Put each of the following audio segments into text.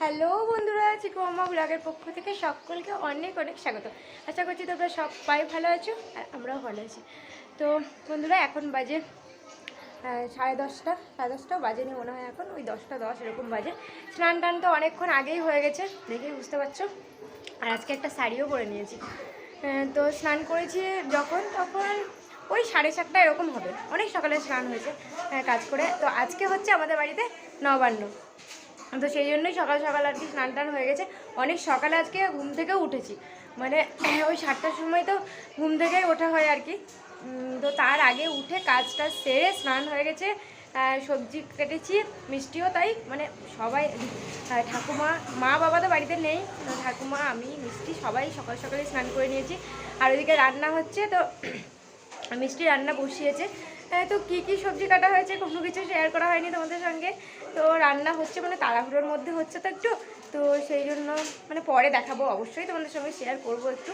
Hello বন্ধুরা, চিকু মামা ব্লগের পক্ষ থেকে সকলকে অনেক অনেক স্বাগত। আশা করছি তোমরা সবাই ভালো আছো আর আমরাও ভালো আছি। তো বন্ধুরা, এখন বাজে সাড়ে দশটা, সাড়ে দশটাও বাজেনি মনে হয় এখন, ওই দশটা দশ এরকম বাজে। স্নান টান তো অনেকক্ষণ আগেই হয়ে গেছে, দেখেই বুঝতে পারছ। আর আজকে একটা শাড়িও পরে নিয়েছি। তো স্নান করেছি যখন, তখন ওই সাড়ে সাতটা এরকম হবে। অনেক সকালে স্নান হয়েছে কাজ করে। তো আজকে হচ্ছে আমাদের বাড়িতে নবান্ন। তো সেই জন্যই সকাল সকাল আর কি স্নান টান হয়ে গেছে। অনেক সকালে আজকে ঘুম থেকে উঠেছি। মানে ওই সাতটার সময় তো ঘুম থেকেই ওঠা হয় আর কি। তো তার আগে উঠে কাজটা সেরে স্নান হয়ে গেছে। সবজি কেটেছি, মিষ্টিও তাই। মানে সবাই ঠাকুমা, মা বাবা তো বাড়িতে নেই। তো ঠাকুমা, আমি, মিষ্টি সবাই সকাল সকালে স্নান করে নিয়েছি। আর ওইদিকে রান্না হচ্ছে তো মিষ্টি রান্না বসিয়েছে। তো কী কী সবজি কাটা হয়েছে? কোনো কিছু শেয়ার করা হয়নি তোমাদের সঙ্গে। তো রান্না হচ্ছে মানে তাড়াহুড়োর মধ্যে হচ্ছে তো একটু। তো সেই জন্য মানে পরে দেখাবো, অবশ্যই তোমাদের সঙ্গে শেয়ার করব একটু।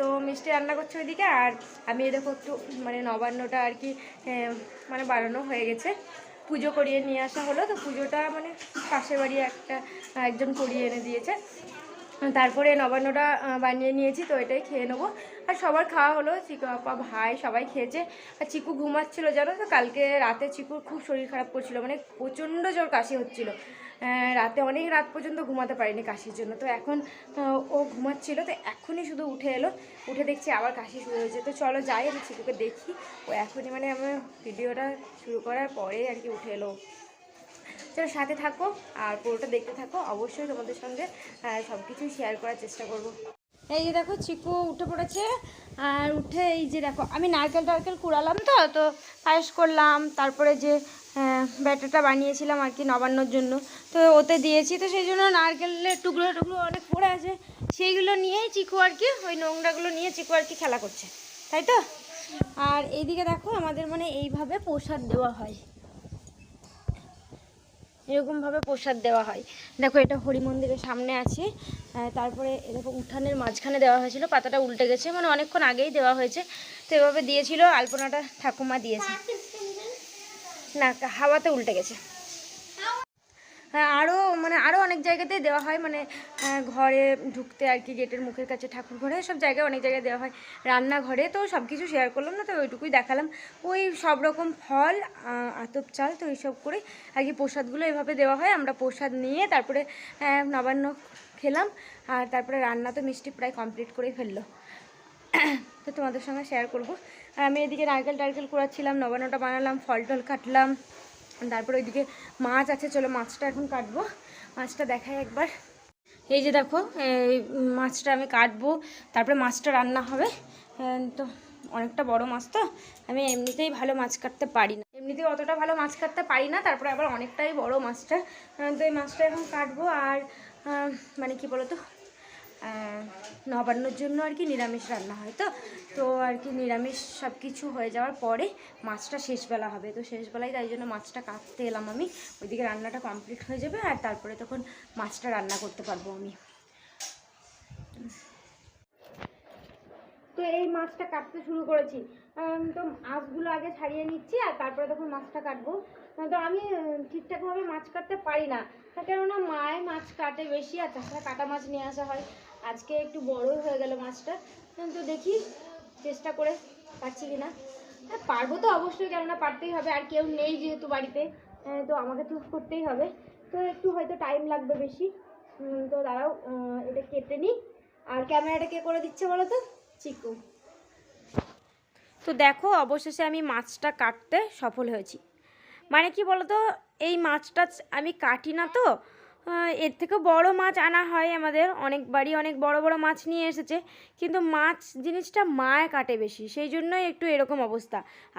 তো মিষ্টি রান্না করছে ওইদিকে, আর আমি দেখো একটু মানে নবান্নটা আর কি মানে বাড়ানো হয়ে গেছে। পুজো করিয়ে নিয়ে আসা হলো, তো পুজোটা মানে পাশের বাড়ি একটা একজন করিয়ে এনে দিয়েছে। তারপরে নবান্নটা বানিয়ে নিয়েছি, তো এটাই খেয়ে নেব। আর সবার খাওয়া হলো, চিকু আপা, ভাই সবাই খেয়েছে। আর চিকু ঘুমাচ্ছিল, জানো তো? কালকে রাতে চিকুর খুব শরীর খারাপ করছিল মানে প্রচণ্ড জোর কাশি হচ্ছিল। রাতে অনেক রাত পর্যন্ত ঘুমাতে পারিনি কাশির জন্য। তো এখন ও ঘুমাচ্ছিল, তো এখনই শুধু উঠে এলো। উঠে দেখছি আবার কাশি শুরু হয়েছে। তো চলো যাই, আমি চিকুকে দেখি। ও এখনই মানে আমার ভিডিওটা শুরু করার পরে আর কি উঠে এলো। চলো সাথে থাকো আর পুরোটা দেখতে থাকো। অবশ্যই তোমাদের সঙ্গে সব কিছুই শেয়ার করার চেষ্টা করব। এই যে দেখো, চিকু উঠে পড়েছে। আর উঠে এই যে দেখো, আমি নারকেল টারকেল কুড়ালাম তো তো পায়েস করলাম। তারপরে যে ব্যাটারটা বানিয়েছিলাম আর কি নবান্নর জন্য। তো ওতে দিয়েছি, তো সেই জন্য নারকেলের টুকরো টুকরো অনেক পড়ে আছে। সেইগুলো নিয়েই চিকু আর কি, ওই নোংরাগুলো নিয়ে চিকু আর কি খেলা করছে। তাই তো? আর এইদিকে দেখো, আমাদের মানে এইভাবে প্রসাদ দেওয়া হয়। এরকমভাবে প্রসাদ দেওয়া হয়। দেখো এটা হরি মন্দিরের সামনে আছে। তারপরে এরকম উঠানের মাঝখানে দেওয়া হয়েছিল, পাতাটা উল্টে গেছে মানে অনেকক্ষণ আগেই দেওয়া হয়েছে। তো এভাবে দিয়েছিল, আলপনাটা ঠাকুমা দিয়েছে। না, হাওয়াতে উল্টে গেছে। আরও মানে আরও অনেক জায়গাতেই দেওয়া হয় মানে ঘরে ঢুকতে আর কি, গেটের মুখের কাছে, ঠাকুর ঘরে, সব জায়গায় অনেক জায়গায় দেওয়া হয়। রান্নাঘরে তো সব কিছু শেয়ার করলাম না, তো ওইটুকুই দেখালাম। ওই সব রকম ফল আতপ চাল, তো এইসব করে আর কি প্রসাদগুলো এভাবে দেওয়া হয়। আমরা প্রসাদ নিয়ে তারপরে নবান্ন খেলাম, আর তারপরে রান্না তো মিষ্টি প্রায় কমপ্লিট করেই ফেলল। তো তোমাদের সঙ্গে শেয়ার করব। আর আমি এদিকে নারকেল টারকেল করাচ্ছিলাম নবান্নটা বানালাম ফল টল কাটলাম। তারপর ওইদিকে মাছ আছে, চলো মাছটা এখন কাটবো। মাছটা দেখাই একবার। এই যে দেখো, এই মাছটা আমি কাটবো, তারপরে মাছটা রান্না হবে। তো অনেকটা বড় মাছ তো, আমি এমনিতেই ভালো মাছ কাটতে পারি না। এমনিতেই অতটা ভালো মাছ কাটতে পারি না, তারপরে আবার অনেকটাই বড় মাছটা। তো এই মাছটা এখন কাটবো আর মানে কি বলতো নবান্নর জন্য আর কি নিরামিষ রান্না হয় তো। তো আর কি নিরামিষ সব কিছু হয়ে যাওয়ার পরে মাছটা শেষবেলা হবে। তো শেষবেলায় তাই জন্য মাছটা কাটতে এলাম আমি। ওইদিকে রান্নাটা কমপ্লিট হয়ে যাবে আর তারপরে তখন মাছটা রান্না করতে পারব আমি। তো এই মাছটা কাটতে শুরু করেছি। তো মাছগুলো আগে ছাড়িয়ে নিচ্ছি আর তারপরে তখন মাছটা কাটবো। তো আমি ঠিকঠাকভাবে মাছ কাটতে পারি না। কেননা মায় মাছ কাটে বেশি আর তাছাড়া কাটা মাছ নিয়ে আসা হয়। আজকে একটু বড়ই হয়ে গেল মাছটা। আহ, তো দেখি চেষ্টা করে পারছি কি না হ্যাঁ পারব তো অবশ্যই কেননা পারতেই হবে। আর কেউ নেই যেহেতু বাড়িতে তো আমাকে তো করতেই হবে। তো একটু হয়তো টাইম লাগবে বেশি। তো দাঁড়াও এটা কেটে নিই। আর ক্যামেরাটা কে করে দিচ্ছে বলো তো? চিকু। তো দেখো অবশেষে আমি মাছটা কাটতে সফল হয়েছি। মানে কি বলতো, এই মাছটা আমি কাটি না তো এর থেকে বড় মাছ আনা হয় আমাদের, অনেক বাড়ি অনেক বড় বড় মাছ নিয়ে এসেছে, কিন্তু মাছ, জিনিসটা মায় কাটে বেশি, সেই জন্যই একটু এরকম অবস্থা।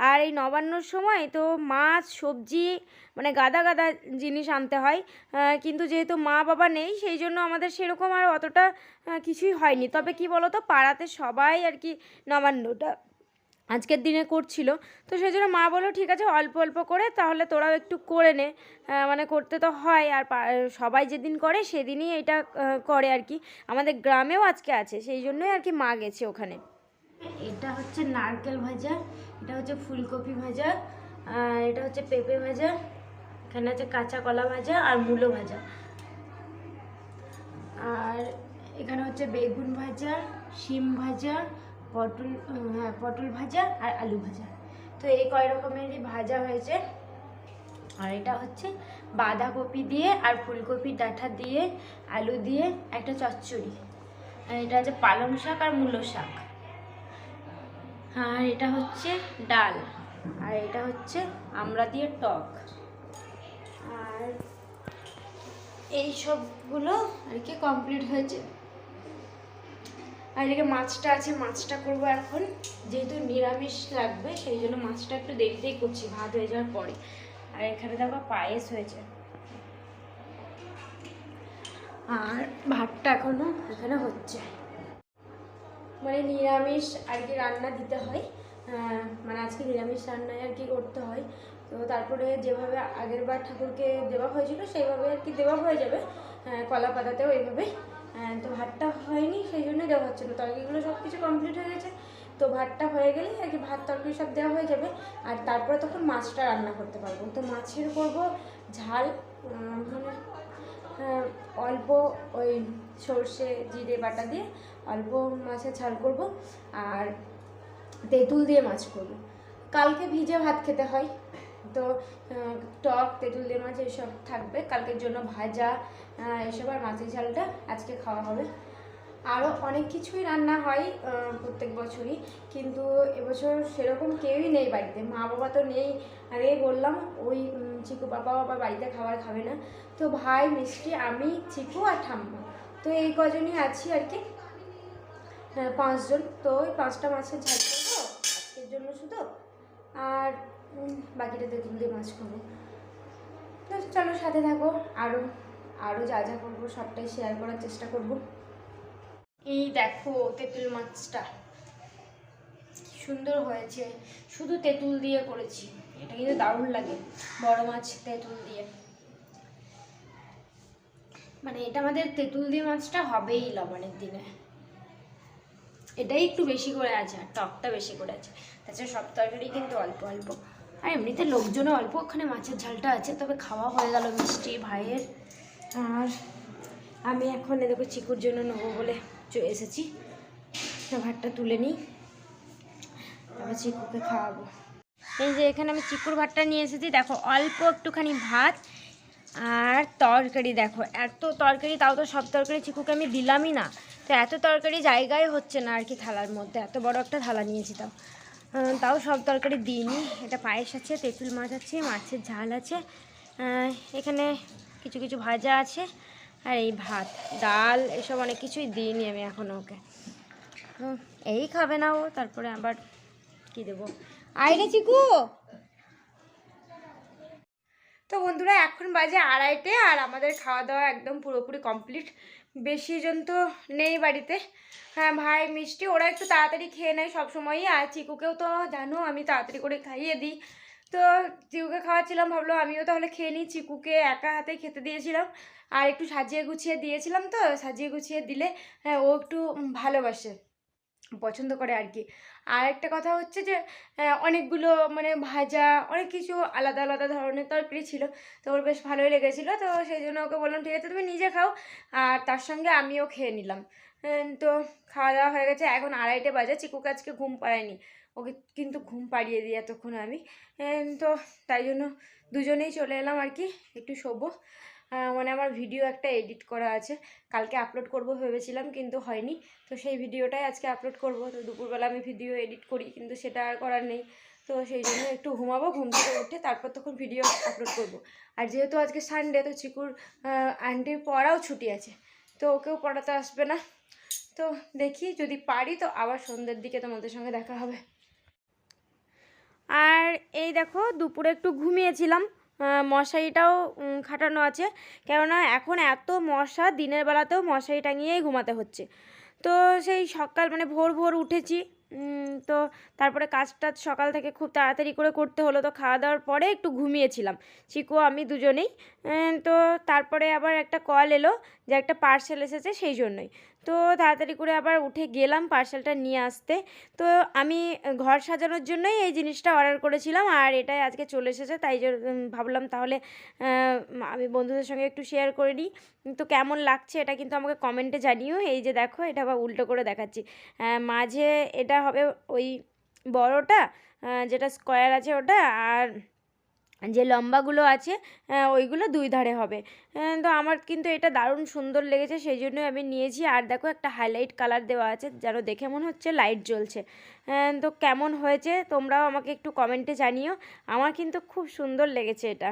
আর এই নবান্নর সময় তো মাছ, সবজি মানে গাদা গাদা জিনিস আনতে হয় কিন্তু যেহেতু মা বাবা নেই, সেই জন্য আমাদের সেরকম আর অতটা কিছুই হয়নি। তবে কি বলতো, পাড়াতে সবাই আর কি নবান্নটা আজকের দিনে করছিল। তো সেই জন্য মা বলল, ঠিক আছে, অল্প অল্প করে, তাহলে তোরাও একটু করে নে। মানে করতে তো হয়, আর সবাই যেদিন করে, সেদিনই এটা করে আর কি। আমাদের গ্রামেও আজকে আছে, সেই জন্যই আর কি মা গেছে ওখানে। এটা হচ্ছে নারকেল ভাজা, এটা হচ্ছে ফুলকপি ভাজা, আর এটা হচ্ছে পেঁপে ভাজা, এখানে আছে কাঁচা কলা ভাজা আর মূলো ভাজা। আর এখানে হচ্ছে বেগুন ভাজা, শিম ভাজা পটল হ্যাঁ পটল ভাজা আর আলু ভাজা। তো এই কয় রকমেরই ভাজা হয়েছে। আর এটা হচ্ছে বাঁধাকপি দিয়ে আর ফুলকপির ডাঁটা দিয়ে, আলু দিয়ে, একটা চচ্চড়ি। আর এটা হচ্ছে পালং শাক আর মূলো শাক। আর এটা হচ্ছে ডাল। আর এটা হচ্ছে আমরা দিয়ে টক। আর এই সবগুলো আর কি কমপ্লিট হয়েছে। আর এদিকে মাছটা আছে মাছটা করব এখন। যেহেতু নিরামিষ লাগবে সেই জন্য মাছটা একটু দেরিতেই করছি ভাত হয়ে যাওয়ার পরে। আর এখানে দেখো পায়েস হয়েছে। আর ভাতটা এখনও এখানে হচ্ছে। মানে নিরামিষ আর কি রান্না দিতে হয়। মানে আজকে নিরামিষ রান্নায় আর কি করতে হয়। তো তারপরে যেভাবে আগের বার ঠাকুরকে দেওয়া হয়েছিল সেইভাবে আর কি দেওয়া হয়ে যাবে। কলা পাতাতেও এইভাবে। আহ, তো ভাতটা হয়নি সেই জন্য দেওয়া হচ্ছে না তরকারিগুলো সব কিছু কমপ্লিট হয়ে গেছে তো ভাতটা হয়ে গেলে আর কি ভাত তরকারি সব দেওয়া হয়ে যাবে। আর তারপরে তখন মাছটা রান্না করতে পারব। তো মাছের করব ঝাল মানে হ্যাঁ, অল্প ওই সর্ষে জিরে বাটা দিয়ে অল্প মাছের ঝাল করব। আর তেঁতুল দিয়ে মাছ করব। কালকে ভিজে ভাত খেতে হয়। তো টক তেঁতুল মাছ এসব থাকবে। কালকের জন্য ভাজা এসব আর মাছের ঝালটা আজকে খাওয়া হবে। আরও অনেক কিছুই রান্না হয় প্রত্যেক বছরই। কিন্তু এবছর সেরকম কেউই নেই বাড়িতে। মা বাবা তো নেই। আগেই বললাম, ওই চিকু বাবা আবার বাড়িতে খাবার খাবে না। তো ভাই, মিষ্টি, আমি, চিকু আর ঠাম্মা। তো এই কজনই আছি আর কি। হ্যাঁ পাঁচজন। তো ওই পাঁচটা মাছের ঝাল করব, আজকের জন্য শুধু। আর বাকিটা তেঁতুল দিয়ে মাছ করব। তো চলো সাথে থাকো আরও আরও যা যা করব, সবটাই শেয়ার করার চেষ্টা করব। এই দেখো তেঁতুল মাছটা সুন্দর হয়েছে। শুধু তেঁতুল দিয়ে করেছি, এটা কিন্তু দারুণ লাগে, বড় মাছ তেঁতুল দিয়ে। মানে এটা আমাদের তেঁতুল দিয়ে মাছটা হবেই লবণের দিনে। এটাই একটু বেশি করে আছে, আর টকটা বেশি করে আছে। তাছাড়া সব তরকারি কিন্তু অল্প অল্প। আর এমনিতে লোকজনও অল্প, ওখানে মাছের ঝালটা আছে, তবে খাওয়া হয়ে গেল মিষ্টি ভাইয়ের। আর আমি এখন দেখো চিকুর জন্য নেব বলে এসেছি। ভাতটা তুলে নিই, তারপর চিকুকে খাওয়াবো। এই যে এখানে আমি চিকুর ভাতটা নিয়ে এসেছি, দেখো অল্প একটুখানি ভাত আর তরকারি, দেখো এত তরকারি, তাও তো সব তরকারি চিকুকে আমি দিলামই না। তো এত তরকারি জায়গায় হচ্ছে না আর কি থালার মধ্যে, এত বড় একটা থালা নিয়েছি তাও। তাও সব তরকারি দিইনি। এটা পায়েস আছে, তেঁতুল মাছ আছে, মাছের ঝাল আছে। এখানে কিছু কিছু ভাজা আছে আর এই ভাত, ডাল, এসব অনেক কিছুই দিইনি আমি এখনও ওকে। এই খাবে না ও, তারপরে আবার কি দেবো? আইরে চিকু। তো বন্ধুরা, এখন বাজে আড়াইটে আর আমাদের খাওয়া দাওয়া একদম পুরোপুরি কমপ্লিট। বেশি জন তো নেই বাড়িতে। হ্যাঁ ভাই, মিষ্টি, ওরা একটু তাড়াতাড়ি খেয়ে নেয় সবসময়ই। আর চিকুকেও তো জানো, আমি তাড়াতাড়ি করে খাইয়ে দিই। তো চিকুকে খাওয়াচ্ছিলাম, ভাবলো আমিও তাহলে খেয়ে নিই। চিকুকে একা হাতে খেতে দিয়েছিলাম। আর একটু সাজিয়ে গুছিয়ে দিয়েছিলাম তো, সাজিয়ে গুছিয়ে দিলে হ্যাঁ ও একটু ভালোবাসে। পছন্দ করে আর কি। আর একটা কথা হচ্ছে যে অনেকগুলো মানে ভাজা অনেক কিছু আলাদা আলাদা ধরনের তরকারি ছিল। তো ওর বেশ ভালোই লেগেছিলো। তো সেই জন্য ওকে বললাম, ঠিক আছে, তুমি নিজে খাও। আর তার সঙ্গে আমিও খেয়ে নিলাম। তো খাওয়া দাওয়া হয়ে গেছে। এখন আড়াইটে বাজে। চিকুকে আজকে ঘুম পাড়ায়নি। ওকে কিন্তু ঘুম পাড়িয়ে দিই এতক্ষণ আমি। তো তাই জন্য দুজনেই চলে এলাম আর কি। একটু শোবো। মানে আমার ভিডিও একটা এডিট করা আছে। কালকে আপলোড করব ভেবেছিলাম, কিন্তু হয়নি। তো সেই ভিডিওটাই আজকে আপলোড করব। তো দুপুরবেলা আমি ভিডিও এডিট করি, কিন্তু সেটা আর করার নেই। তো সেই জন্য একটু ঘুমাবো, ঘুম থেকে উঠে তারপর তখন ভিডিও আপলোড করব। আর যেহেতু আজকে সানডে তো চিকুর আন্টির পড়াও ছুটি আছে। তো ওকেও পড়াতে আসবে না। তো দেখি, যদি পারি তো আবার সন্ধ্যের দিকে তোমাদের সঙ্গে দেখা হবে। আর এই দেখো, দুপুরে একটু ঘুমিয়েছিলাম। মশারিটাও খাটানো আছে। কেননা এখন এত মশা, দিনের বেলাতেও মশারি টাঙিয়েই ঘুমাতে হচ্ছে। তো সেই সকাল মানে ভোর ভোর উঠেছি তো তারপরে কাজটা সকাল থেকে খুব তাড়াতাড়ি করে করতে হলো। তো খাওয়া দাওয়ার পরে একটু ঘুমিয়েছিলাম। চিকু, আমি দুজনেই তো তারপরে আবার একটা কল এলো যে একটা পার্সেল এসেছে সেই জন্যই। তো তাড়াতাড়ি করে আবার উঠে গেলাম পার্সেলটা নিয়ে আসতে। তো আমি ঘর সাজানোর জন্যই এই জিনিসটা অর্ডার করেছিলাম, আর এটাই আজকে চলে এসেছে, তাই ভাবলাম তাহলে আমি বন্ধুদের সঙ্গে একটু শেয়ার করে নিই। তো কেমন লাগছে এটা কিন্তু আমাকে কমেন্টে জানিও, এই যে দেখো, এটা আবার উল্টো করে দেখাচ্ছি। মাঝে এটা হবে ওই বড়টা যেটা স্কোয়ার আছে ওটা, আর যে লম্বাগুলো আছে ওইগুলো দুই ধারে হবে। তো আমার কিন্তু এটা দারুণ সুন্দর লেগেছে, সেই জন্যই আমি নিয়েছি। আর দেখো একটা হাইলাইট কালার দেওয়া আছে, যেন দেখে মনে হচ্ছে লাইট জ্বলছে। তো কেমন হয়েছে তোমরাও আমাকে একটু কমেন্টে জানিও। আমার কিন্তু খুব সুন্দর লেগেছে এটা।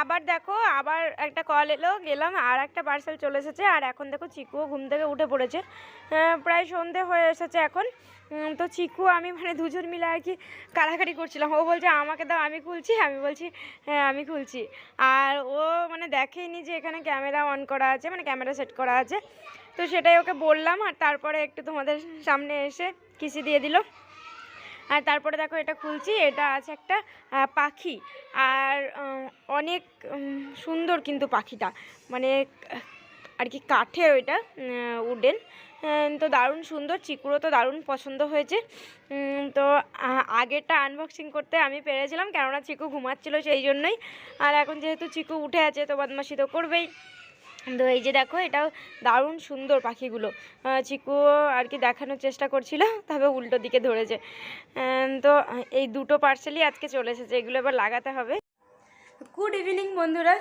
আবার দেখো, আবার একটা কল এলো, গেলাম, আর একটা পার্সেল চলে এসেছে, আর এখন দেখো চিকুও ঘুম থেকে উঠে পড়েছে। প্রায় সন্ধে হয়ে এসেছে এখন। তো চিকু, আমি মানে দুজন মিলে আর কি কাড়াকাড়ি করছিলাম। ও বলছে, আমাকে দাও, আমি খুলছি। আমি বলছি হ্যাঁ আমি খুলছি। আর ও মানে দেখেনি যে এখানে ক্যামেরা অন করা আছে মানে ক্যামেরা সেট করা আছে। তো সেটাই ওকে বললাম, আর তারপরে একটু তোমাদের সামনে এসে কিসি দিয়ে দিল। আর তারপরে দেখো এটা খুলছি, এটা আছে একটা পাখি। আর অনেক সুন্দর কিন্তু পাখিটা। মানে আর কি কাঠের ওইটা উডেন। তো দারুণ সুন্দর, চিকুরও তো দারুণ পছন্দ হয়েছে। তো আগেরটা আনবক্সিং করতে আমি পেরেছিলাম, কেননা চিকু ঘুমাচ্ছিল সেই জন্যই। আর এখন যেহেতু চিকু উঠে আছে, তো বদমাশি তো করবেই। তো এই যে দেখো, এটাও দারুণ সুন্দর পাখিগুলো। চিকু আর কি দেখানোর চেষ্টা করছিল, তবে উল্টো দিকে ধরেছে। তো এই দুটো পার্সেলই আজকে চলে এসেছে, এগুলো এবার লাগাতে হবে। গুড ইভিনিং বন্ধুরা।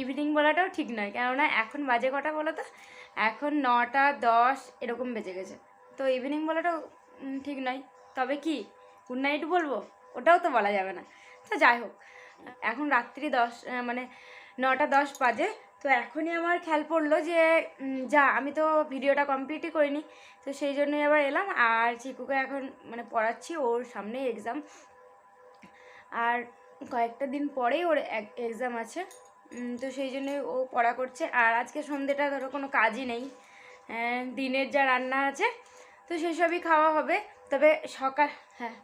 ইভিনিং বলাটাও ঠিক নয়, কেননা এখন বাজে কটা বলো তো এখন নটা, দশ, এরকম বেজে গেছে। তো ইভিনিং বলাটাও ঠিক নয়। তবে কি গুড নাইট বলব? ওটাও তো বলা যাবে না। তো যাই হোক এখন রাত্রি দশ মানে নটা দশ বাজে। তো এখনই আমার খেয়াল পড়ল যে যা, আমি তো ভিডিওটা কমপ্লিটই করিনি। তো সেই জন্যই আবার এলাম। আর চিকুকে এখন মানে পড়াচ্ছি, ওর সামনে এক্সাম আর কয়েকটা দিন পরেই ওর এক্সাম আছে। তো সেই জন্যই ও পড়া করছে। আর আজকে সন্ধেটা ধরো কোনো কাজই নেই। দিনের যা রান্না আছে, তো সেসবই খাওয়া হবে। তবে সকাল হ্যাঁ।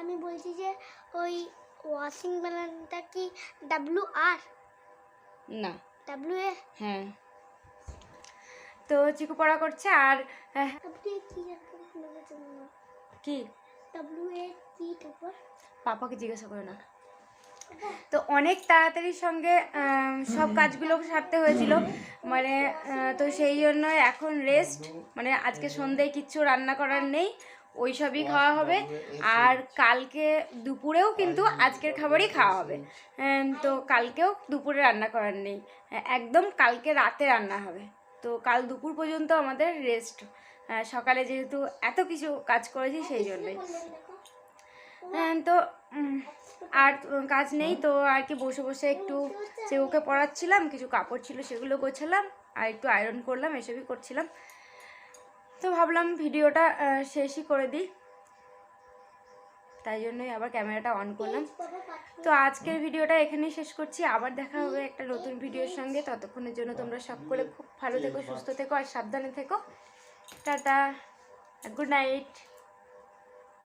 আমি বলছি যে ওই ওয়াশিং মেশিনটা কি ডাব্লু আর না। ডাব্লু এ হ্যাঁ। তো চিকু পড়া করছে আর আপনি কি কি? ডাব্লু এ কি তারপর? পাপাকে জিজ্ঞাসা করে না। তো অনেক তাড়াতাড়ির সঙ্গে সব কাজগুলো সারতে হয়েছিল। মানে তো সেই জন্য এখন রেস্ট মানে আজকে সন্ধ্যায় কিচ্ছু রান্না করার নেই। ওই সবই খাওয়া হবে। আর কালকে দুপুরেও কিন্তু আজকের খাবারই খাওয়া হবে। আহ, তো কালকেও দুপুরে রান্না করার নেই। একদম কালকে রাতে রান্না হবে। তো কাল দুপুর পর্যন্ত আমাদের রেস্ট সকালে যেহেতু এত কিছু কাজ করেছি সেই জন্যই হ্যাঁ, তো আর কাজ নেই তো আর কি বসে বসে একটু চেউকে পড়াচ্ছিলাম কিছু কাপড় ছিল সেগুলো গোছালাম আর একটু আয়রন করলাম এসবই করছিলাম। তো ভাবলাম ভিডিওটা শেষই করে দিই। তাই জন্যই আবার ক্যামেরাটা অন করলাম। তো আজকের ভিডিওটা এখানেই শেষ করছি। আবার দেখা হবে একটা নতুন ভিডিওর সঙ্গে। ততক্ষণের জন্য তোমরা সকলে খুব ভালো থেকো, সুস্থ থেকো আর সাবধানে থেকো। Tata good night